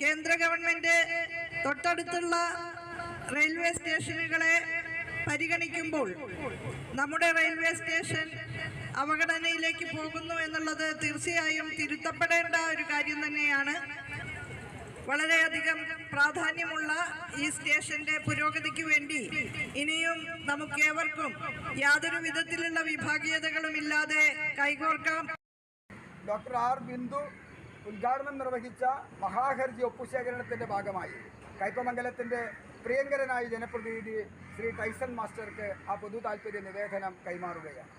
കേന്ദ്ര ഗവൺമെന്റ് തൊട്ടടുത്തുള്ള റെയിൽവേ സ്റ്റേഷനുകളെ പരിഗണിക്കുമ്പോൾ നമ്മുടെ റെയിൽവേ സ്റ്റേഷൻ അവഗണനയിലേക്ക് പോകുന്നു എന്നുള്ളത് തീർച്ചയായും തിരുത്തപ്പെടേണ്ട ഒരു കാര്യം തന്നെയാണ്. വളരെയധികം പ്രാധാന്യമുള്ള ഈ സ്റ്റേഷന്റെ പുരോഗതിക്ക് വേണ്ടി ഇനിയും നമുക്കേവർക്കും യാതൊരു വിധത്തിലുള്ള വിഭാഗീയതകളും ഇല്ലാതെ കൈകോർക്കാം. ഡോക്ടർ ആർ ബിന്ദു ഉദ്ഘാടനം നിർവഹിച്ച മഹാഹർജി ഒപ്പുശേഖരണത്തിന്റെ ഭാഗമായി കൈപ്പമംഗലത്തിന്റെ പ്രിയങ്കരനായ ജനപ്രതിനിധി ശ്രീ ടൈസൺ മാസ്റ്റർക്ക് ആ പൊതു താല്പര്യ നിവേദനം കൈമാറുകയാണ്.